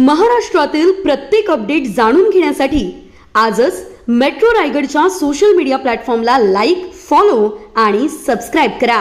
महाराष्ट्रातील प्रत्येक अपडेट जाणून घेण्यासाठी आजच मेट्रो रायगडच्या सोशल मीडिया प्लॅटफॉर्मला लाईक फॉलो आणि सबस्क्राईब करा.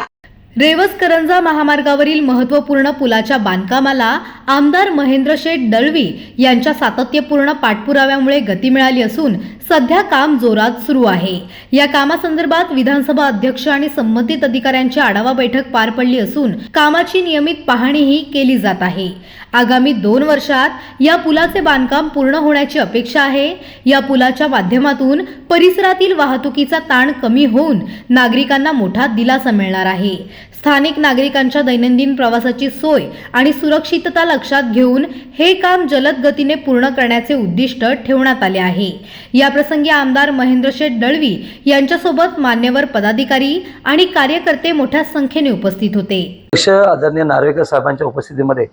रेवस करंजा महामार्गावरील महत्त्वपूर्ण पुलाच्या बांधकामाला आमदार महेंद्र शेठ दळवी यांच्या सातत्यपूर्ण पाठपुराव्यामुळे गती मिळाली असून सध्या काम जोरात सुरू आहे. या कामासंदर्भात विधानसभा अध्यक्ष आणि संबंधित अधिकाऱ्यांची आढावा बैठक पार पडली असून कामाची नियमित पाहणीही केली जात आहे. आगामी दोन वर्षात या पुलाचे बांधकाम पूर्ण होण्याची अपेक्षा आहे. या पुलाच्या माध्यमातून परिसरातील वाहतुकीचा ताण कमी होऊन नागरिकांना मोठा दिलासा मिळणार आहे. स्थानिक नागरिकांच्या दैनंदिन प्रवासाची सोय आणि सुरक्षितता लक्षात घेऊन हे काम जलद गतीने पूर्ण करण्याचे उद्दिष्ट ठेवण्यात आले आहे. या प्रसंगी आमदार महेंद्र शेठ दळवी यांच्यासोबत मान्यवर पदाधिकारी आणि कार्यकर्ते मोठ्या संख्येने उपस्थित होते. आदरणीय नार्वेकर साहेबांच्या उपस्थितीमध्ये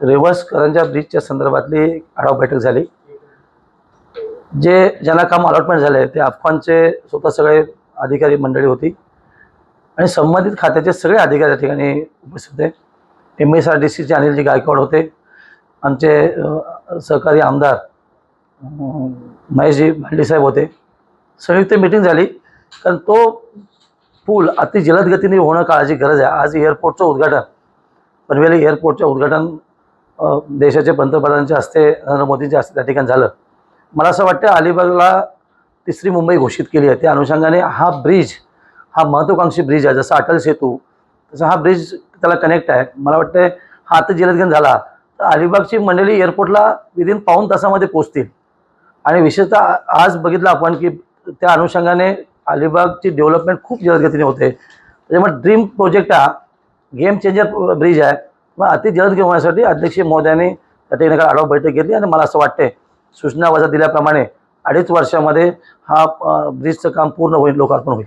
रिव्हर्स करंजा ब्रिजच्या संदर्भातली आढावा बैठक झाली. जे ज्यांना काम अलॉटमेंट झाले ते अफगाणचे स्वतः सगळे अधिकारी मंडळी होती. आणि संबंधित खात्याचे सगळे अधिकारी त्या ठिकाणी उपस्थित होते. एम एस आर डी सीचे अनिलजी गायकवाड होते. आमचे सहकारी आमदार महेशजी भांडीसाहेब होते. संयुक्त मीटिंग झाली. कारण तो पूल अति जलद गतीने होणं काळाची गरज आहे. आज एअरपोर्टचं उद्घाटन. पनवेल एअरपोर्टचं उद्घाटन देशाचे पंतप्रधानांच्या हस्ते नरेंद्र मोदींच्या हस्ते त्या ठिकाणी झालं. मला असं वाटतं अलिबागला तिसरी मुंबई घोषित केली आहे. त्या अनुषंगाने हा ब्रिज हा महत्त्वाकांक्षी ब्रिज आहे. जसा अटल सेतू तसा हा ब्रिज त्याला कनेक्ट आहे. मला वाटतं हा आता जिल्ह्यात झाला. तर अलिबागची मंडळी एअरपोर्टला विदिन पाऊन तासामध्ये पोचतील आणि विशेषतः आज बघितलं आपण की त्या अनुषंगाने अलिबागची डेव्हलपमेंट खूप जलदगतीने होते. त्याच्यामुळे ड्रीम प्रोजेक्ट हा गेम चेंजर ब्रिज आहे. मग अति जलद घेण्यासाठी अध्यक्ष महोदयांनी त्या ठिकाणी काल आढावा बैठक घेतली आणि मला असं वाटते सूचना वजा दिल्याप्रमाणे अडीच वर्षामध्ये हा ब्रिजचं काम पूर्ण होईल लोकार्पण होईल.